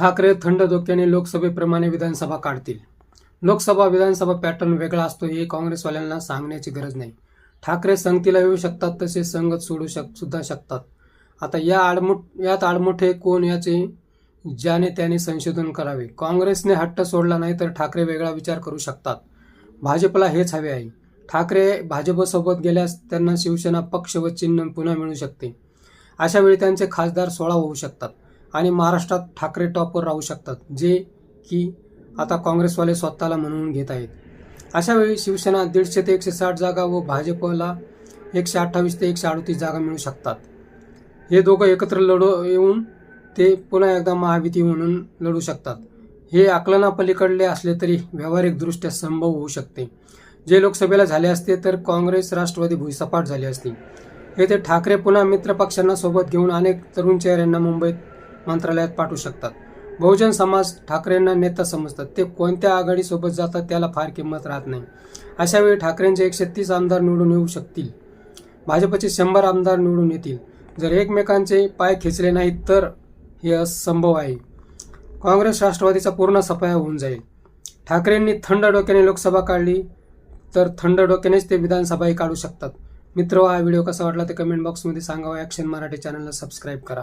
ठाकरे थंड डोक्याने लोकसभेप्रमाणे विधानसभा काढतील. लोकसभा विधानसभा पॅटर्न वेगळा असतो हे काँग्रेसवाल्यांना सांगण्याची गरज नाही. ठाकरे संगतीला येऊ शकतात तसे संगत सोडू शक सुद्धा शकतात. आता या आडमुठ यात आडमुठे कोण याचे ज्याने त्याने संशोधन करावे? काँग्रेसने हट्ट सोडला नाही तर ठाकरे वेगळा विचार करू शकतात. भाजपला हेच हवे आहे. ठाकरे भाजपसोबत गेल्यास त्यांना शिवसेना पक्ष व चिन्ह पुन्हा मिळू शकते. अशा वेळी त्यांचे खासदार सोळा होऊ शकतात. आणि महाराष्ट्रात ठाकरे टॉपवर राहू शकतात जे की आता काँग्रेसवाले स्वतःला म्हणून घेत आहेत. अशा वेळी शिवसेना दीडशे ते एकशे साठ जागा व भाजपला एकशे अठ्ठावीस ते एकशे अडतीस जागा मिळू शकतात. हे दोघं एकत्र लढू येऊन ते पुन्हा एकदा महाविती म्हणून लढू शकतात. हे आकलनापलीकडले असले तरी व्यावहारिकदृष्ट्या संभव होऊ शकते. जे लोकसभेला झाले असते तर काँग्रेस राष्ट्रवादी भुईसपाट झाली असती. येथे ठाकरे पुन्हा मित्रपक्षांना सोबत घेऊन अनेक तरुण चेहऱ्यांना मुंबईत मंत्रालयात पाठवू शकतात. बहुजन समाज ठाकरेंना नेता समजतात. ते कोणत्या आघाडीसोबत जातात त्याला फार किंमत राहत नाही. अशावेळी ठाकरेंचे एकशे तीस आमदार निवडून येऊ शकतील. भाजपचे शंभर आमदार निवडून येतील. जर एकमेकांचे पाय खेचले नाहीत तर हे असंभव आहे. काँग्रेस राष्ट्रवादीचा पूर्ण सफाया होऊन जाईल. ठाकरेंनी थंड डोक्याने लोकसभा काढली तर थंड डोक्यानेच ते विधानसभाही काढू शकतात. मित्र हा व्हिडिओ कसा वाटला ते कमेंट बॉक्समध्ये सांगावा. ॲक्शन मराठी चॅनलला सबस्क्राईब करा.